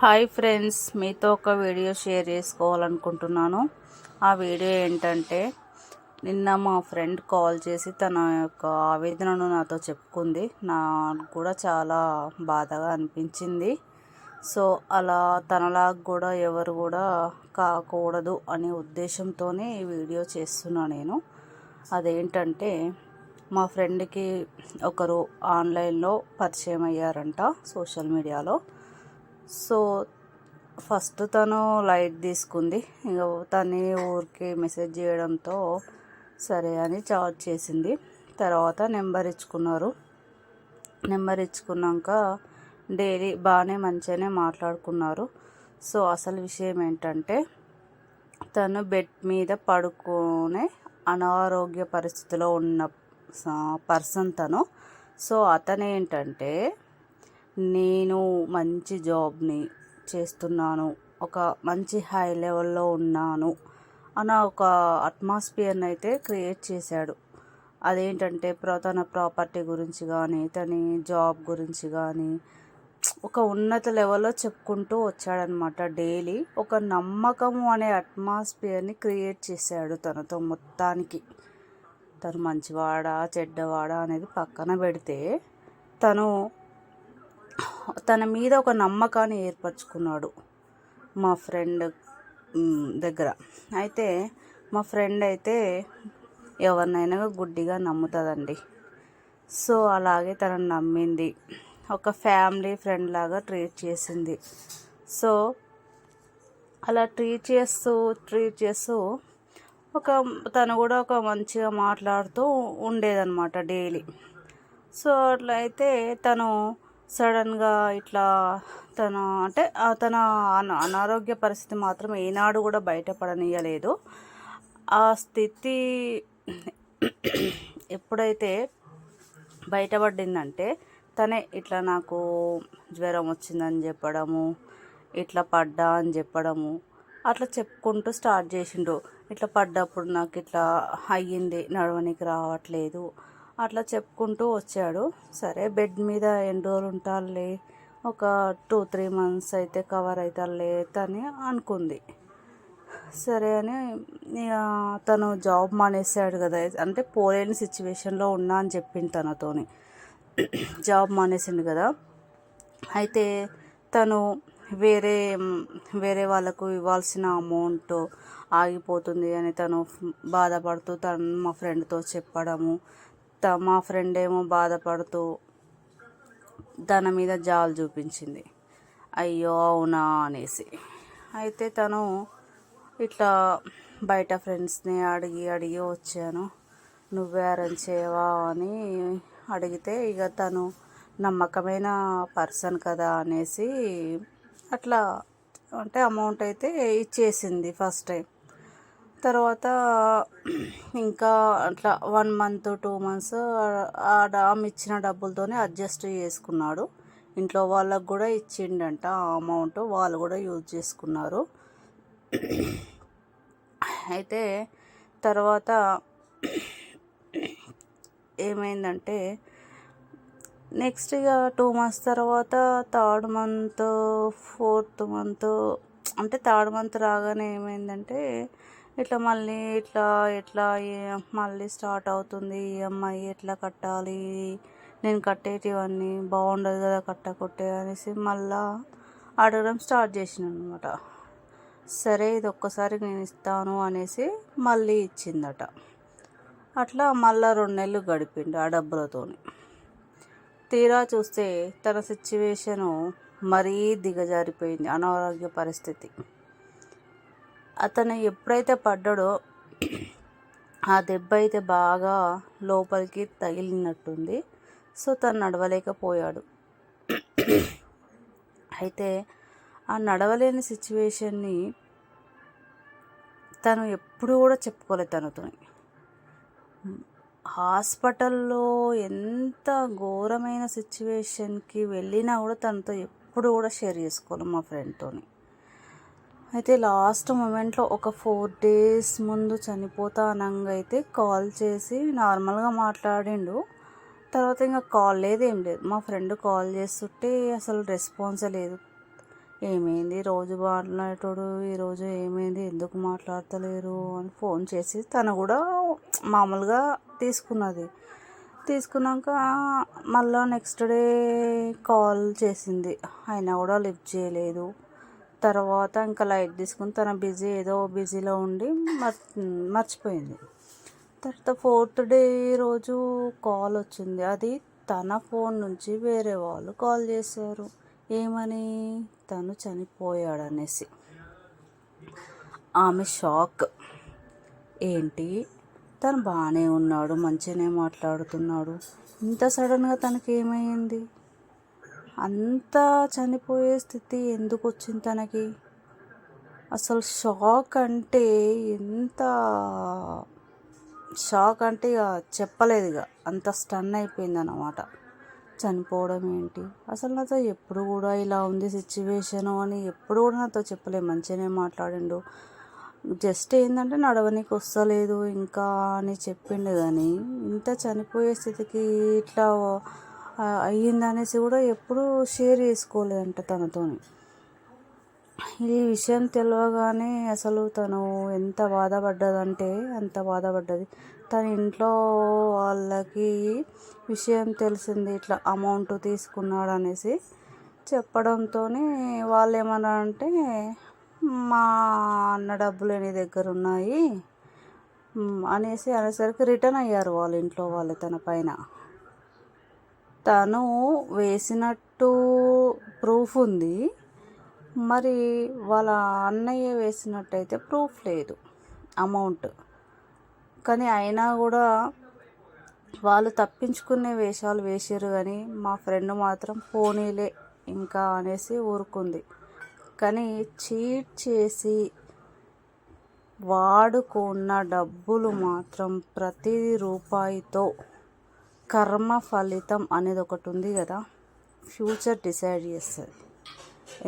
Hi friends మీతో ఒక video share చేసుకోవాలనుకుంటున్నాను. ఆ వీడియో ఏంటంటే నిన్న మా ఫ్రెండ్ కాల్ చేసి తన యొక్క ఆవేదనను నాతో చెప్పుకుంది. నాకు కూడా చాలా బాధగా అనిపించింది. సో అలా తనలా కూడా ఎవరు కూడా కాకూడదు అనే ఉద్దేశంతోనే ఈ వీడియో చేస్తున్నా నేను. అదేంటంటే మా ఫ్రెండ్కి ఒకరు ఆన్లైన్లో పరిచయం అయ్యారంట సోషల్ మీడియాలో. సో ఫస్ట్ తను లైట్ తీసుకుంది. ఇక తను ఊరికి మెసేజ్ చేయడంతో సరే అని చార్జ్ చేసింది. తర్వాత నెంబర్ ఇచ్చుకున్నారు. నెంబర్ ఇచ్చుకున్నాక డైలీ బాగానే మంచిగానే మాట్లాడుకున్నారు. సో అసలు విషయం ఏంటంటే తను బెడ్ మీద పడుకునే అనారోగ్య పరిస్థితిలో ఉన్న పర్సన్ తను. సో అతను ఏంటంటే నేను మంచి జాబ్ని చేస్తున్నాను. ఒక మంచి హై లెవెల్లో ఉన్నాను అన్న ఒక అట్మాస్ఫియర్ని అయితే క్రియేట్ చేశాడు. అదేంటంటే తన ప్రాపర్టీ గురించి కానీ తన జాబ్ గురించి కానీ ఒక ఉన్నత లెవెల్లో చెప్పుకుంటూ వచ్చాడనమాట డైలీ ఒక నమ్మకము అనే అట్మాస్ఫియర్ని క్రియేట్ చేశాడు తనతో మొత్తానికి. తను మంచివాడా చెడ్డవాడా అనేది పక్కన పెడితే తను తన మీద ఒక నమ్మకాన్ని ఏర్పరచుకున్నాడు మా ఫ్రెండ్ దగ్గర. అయితే మా ఫ్రెండ్ అయితే ఎవరినైనా గుడ్డిగా నమ్ముతుందండి. సో అలాగే తనను నమ్మింది. ఒక ఫ్యామిలీ ఫ్రెండ్ లాగా ట్రీట్ చేసింది. సో అలా ట్రీట్ చేస్తూ ట్రీట్ చేస్తూ ఒక తను కూడా ఒక మంచిగా మాట్లాడుతూ ఉండేదన్నమాట డైలీ. సో అట్లా అయితే తను సడన్గా ఇట్లా తన అంటే తన అన- అనారోగ్య పరిస్థితి మాత్రం ఏనాడు కూడా బయటపడనీయలేదు. ఆ స్థితి ఎప్పుడైతే బయటపడిందంటే తనే ఇట్లా నాకు జ్వరం వచ్చిందని చెప్పడము ఇట్లా పడ్డా అని చెప్పడము అట్లా చెప్పుకుంటూ స్టార్ట్ చేసిండు. ఇట్లా పడ్డప్పుడు నాకు ఇట్లా అయ్యింది నడవనికి రావట్లేదు అట్లా చెప్పుకుంటూ వచ్చాడు. సరే బెడ్ మీద ఎన్ని రోజులు ఉంటారులే? ఒక టూ త్రీ మంత్స్ అయితే కవర్ అవుతాలే అని అనుకుంది. సరే అని ఇక తను జాబ్ మానేసాడు కదా. అంటే పోలేని సిచ్యువేషన్లో ఉన్నా అని చెప్పింది తనతోని. జాబ్ మానేసిండు కదా. అయితే తను వేరే వేరే వాళ్ళకు ఇవ్వాల్సిన అమౌంట్ ఆగిపోతుంది అని తను బాధపడుతూ తను మా ఫ్రెండ్తో చెప్పడము మా ఫ్రెండ్ ఏమో బాధపడుతూ తన మీద జాలు చూపించింది. అయ్యో అవునా అనేసి. అయితే తను ఇట్లా బయట ఫ్రెండ్స్ని అడిగి అడిగి వచ్చాను. నువ్వే అరేంజ్ చేయవా? అని అడిగితే ఇక తను నమ్మకమైన పర్సన్ కదా అనేసి అట్లా అంటే అమౌంట్ అయితే ఇచ్చేసింది ఫస్ట్ టైం తర్వాత ఇంకా అట్లా వన్ మంత్ టూ మంత్స్ ఆమె ఇచ్చిన డబ్బులతోనే అడ్జస్ట్ చేసుకున్నాడు. ఇంట్లో వాళ్ళకు కూడా ఇచ్చిండంట ఆ అమౌంట్ వాళ్ళు కూడా యూజ్ చేసుకున్నారు. అయితే తర్వాత ఏమైందంటే నెక్స్ట్ ఇక టూ మంత్స్ తర్వాత థర్డ్ మంత్ ఫోర్త్ మంత్ అంటే థర్డ్ మంత్ రాగానే ఏమైందంటే ఇట్లా మళ్ళీ ఇట్లా ఎట్లా మళ్ళీ స్టార్ట్ అవుతుంది ఈఎంఐ ఎట్లా కట్టాలి నేను కట్టేటివన్నీ బాగుండదు కదా కట్టకొట్టే అనేసి మళ్ళా అడగడం స్టార్ట్ చేసిన అనమాట సరే ఇది ఒక్కసారి నేను ఇస్తాను అనేసి మళ్ళీ ఇచ్చిందట. అట్లా మళ్ళా రెండు నెలలు గడిపిండు ఆ డబ్బులతోని. తీరా చూస్తే తన సిచ్యువేషను మరీ దిగజారిపోయింది అనారోగ్య పరిస్థితి. అతను ఎప్పుడైతే పడ్డాడో ఆ దెబ్బ అయితే బాగా లోపలికి తగిలినట్టుంది. సో తను నడవలేకపోయాడు. అయితే ఆ నడవలేని సిచ్యువేషన్ని తను ఎప్పుడు కూడా చెప్పుకోలేదు తనతో హాస్పిటల్లో ఎంత ఘోరమైన సిచ్యువేషన్కి వెళ్ళినా కూడా తనతో ఎప్పుడు కూడా షేర్ చేసుకోవాలి మా ఫ్రెండ్తోని. అయితే లాస్ట్ మూమెంట్లో ఒక ఫోర్ డేస్ ముందు చనిపోతా అనంగా అయితే కాల్ చేసి నార్మల్గా మాట్లాడిండు. తర్వాత ఇంకా కాల్ లేదు ఏం లేదు. మా ఫ్రెండ్ కాల్ చేస్తుంటే అసలు రెస్పాన్స్ లేదు. ఏమైంది? రోజు మాట్లాడేటోడు ఈరోజు ఏమైంది? ఎందుకు మాట్లాడతలేరు అని ఫోన్ చేసి తను కూడా మామూలుగా తీసుకున్నది. తీసుకున్నాక మళ్ళా నెక్స్ట్ డే కాల్ చేసింది. అయినా కూడా లిఫ్ట్ చేయలేదు. తర్వాత ఇంకా లైట్ తీసుకుని తన బిజీ ఏదో బిజీలో ఉండి మర్ మర్చిపోయింది. తర్వాత ఫోర్త్ డే రోజు కాల్ వచ్చింది. అది తన ఫోన్ నుంచి వేరే వాళ్ళు కాల్ చేశారు. ఏమని? తను చనిపోయాడనేసి. ఆమె షాక్. ఏంటి? తను బాగానే ఉన్నాడు మంచిగానే మాట్లాడుతున్నాడు. ఇంత సడన్గా తనకి ఏమైంది అంత చనిపోయే స్థితి ఎందుకు వచ్చింది తనకి? అసలు షాక్ అంటే ఎంత షాక్ అంటే ఇక చెప్పలేదు ఇక అంత స్టన్ అయిపోయింది అన్నమాట చనిపోవడం ఏంటి? అసలు నాతో ఎప్పుడు కూడా ఇలా ఉంది సిచ్యువేషను అని ఎప్పుడు కూడా నాతో చెప్పలేదు మంచిగానే మాట్లాడిండు. జస్ట్ ఏంటంటే నడవనికి వస్తలేదు ఇంకా అని చెప్పిండు కానీ ఇంత చనిపోయే స్థితికి ఇట్లా అయ్యిందనేసి కూడా ఎప్పుడూ షేర్ చేసుకోలేదంట తనతోని. ఈ విషయం తెలియగానే అసలు తను ఎంత బాధపడ్డదంటే అంత బాధపడ్డది. తన ఇంట్లో వాళ్ళకి విషయం తెలిసింది ఇట్లా అమౌంట్ తీసుకున్నాడు అనేసి చెప్పడంతో వాళ్ళు ఏమన్నా అంటే మా అన్న డబ్బులు నీ దగ్గర ఉన్నాయి అనేసి అనేసరికి రిటర్న్ అయ్యారు వాళ్ళ ఇంట్లో వాళ్ళు తన పైన. తను వేసినట్టు ప్రూఫ్ ఉంది. మరి వాళ్ళ అన్నయ్య వేసినట్టయితే ప్రూఫ్ లేదు అమౌంట్ కానీ అయినా కూడా వాళ్ళు తప్పించుకునే వేషాలు వేసారు కానీ మా ఫ్రెండ్ మాత్రం పోనీలే ఇంకా అనేసి ఊరుకుంది. కానీ చీట్ చేసి వాడుకున్న డబ్బులు మాత్రం ప్రతి రూపాయితో కర్మ ఫలితం అనేది ఒకటి ఉంది కదా ఫ్యూచర్ డిసైడ్ చేస్తుంది.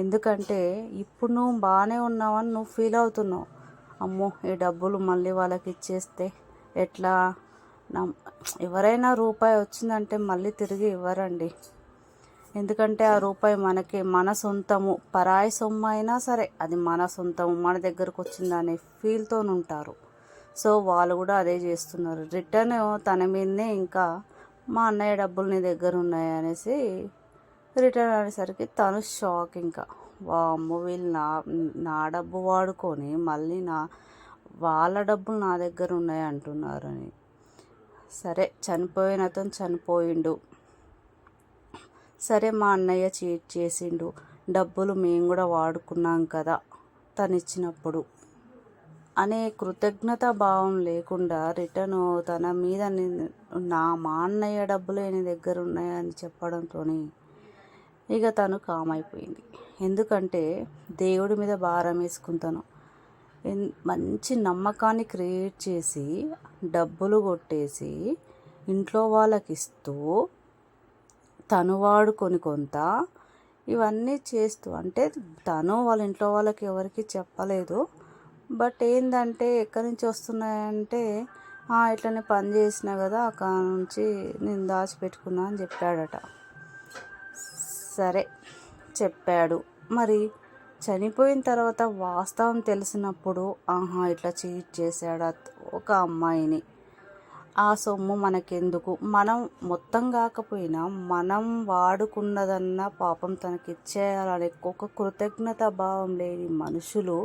ఎందుకంటే ఇప్పుడు నువ్వు బాగానే ఉన్నావని నువ్వు ఫీల్ అవుతున్నావు. అమ్మో ఈ డబ్బులు మళ్ళీ వాళ్ళకి ఇచ్చేస్తే ఎట్లా? నా ఎవరైనా రూపాయి వచ్చిందంటే మళ్ళీ తిరిగి ఇవ్వరండి. ఎందుకంటే ఆ రూపాయి మనకి మన సొంతము పరాయి సొమ్ము అయినా సరే అది మన సొంతము మన దగ్గరకు వచ్చిందనే ఫీల్తో ఉంటారు సో వాళ్ళు కూడా అదే చేస్తున్నారు. రిటర్న్ తన మీదనే ఇంకా మా అన్నయ్య డబ్బులు నీ దగ్గర ఉన్నాయి అనేసి రిటర్న్ అనేసరికి తను షాక్ ఇంకా. వామ్మో వీళ్ళు నా నా డబ్బు వాడుకొని మళ్ళీ నా వాళ్ళ డబ్బులు నా దగ్గర ఉన్నాయి అంటున్నారని. సరే చనిపోయిన అతను చనిపోయిండు. సరే మా అన్నయ్య చీట్ చేసిండు. డబ్బులు మేము కూడా వాడుకున్నాం కదా తను ఇచ్చినప్పుడు అనే కృతజ్ఞత భావం లేకుండా రిటర్న్ తన మీద నా మా అన్నయ్య డబ్బులు నీ దగ్గర ఉన్నాయని చెప్పడంతో ఇక తను కామైపోయింది. ఎందుకంటే దేవుడి మీద భారం వేసుకుంటాను మంచి నమ్మకాన్ని క్రియేట్ చేసి డబ్బులు కొట్టేసి ఇంట్లో వాళ్ళకి ఇస్తూ తను వాడుకొని కొంత ఇవన్నీ చేస్తూ అంటే తను వాళ్ళ ఇంట్లో వాళ్ళకి ఎవరికి చెప్పలేదు. బట్ ఏంటంటే ఎక్కడి నుంచి వస్తున్నాయంటే ఇట్లనే పని చేసిన కదా అక్కడ నుంచి నేను దాచిపెట్టుకున్నా అని చెప్పాడట. సరే చెప్పాడు. మరి చనిపోయిన తర్వాత వాస్తవం తెలిసినప్పుడు ఆహా ఇట్లా చీట్ చేశాడు ఒక అమ్మాయిని. ఆ సొమ్ము మనకెందుకు? మనం మొత్తం కాకపోయినా మనం వాడుకున్నదన్న పాపం తనకి ఇచ్చేయాలనే ఒక కృతజ్ఞత భావం లేని మనుషులు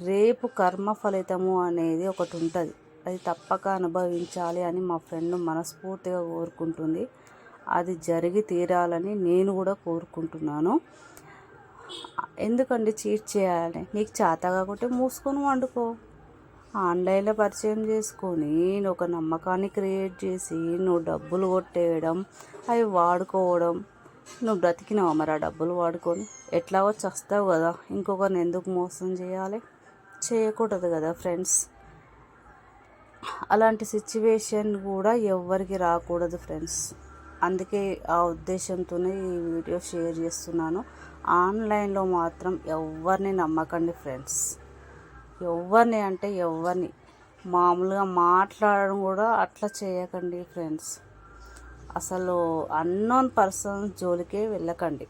రేపు కర్మ ఫలితము అనేది ఒకటి ఉంటుంది. అది తప్పక అనుభవించాలి అని మా ఫ్రెండ్ మనస్ఫూర్తిగా కోరుకుంటుంది. అది జరిగి తీరాలని నేను కూడా కోరుకుంటున్నాను. ఎందుకండి చీట్ చేయాలని? నీకు చేత కాకుంటే మూసుకొని వండుకో. ఆన్లైన్లో పరిచయం చేసుకొని నువ్వు ఒక నమ్మకాన్ని క్రియేట్ చేసి నువ్వు డబ్బులు కొట్టేయడం అవి వాడుకోవడం. నువ్వు బ్రతికినావు మరి ఆ డబ్బులు వాడుకొని. ఎట్లా వచ్చి వస్తావు కదా. ఇంకొకరిని ఎందుకు మోసం చేయాలి? చేయకూడదు కదా ఫ్రెండ్స్. అలాంటి సిచ్యువేషన్ కూడా ఎవ్వరికి రాకూడదు ఫ్రెండ్స్. అందుకే ఆ ఉద్దేశంతోనే ఈ వీడియో షేర్ చేస్తున్నాను. ఆన్లైన్లో మాత్రం ఎవరిని నమ్మకండి ఫ్రెండ్స్. ఎవరిని అంటే ఎవరిని మామూలుగా మాట్లాడడం కూడా అట్లా చేయకండి ఫ్రెండ్స్. అసలు అన్నోన్ పర్సన్ జోలికే వెళ్ళకండి.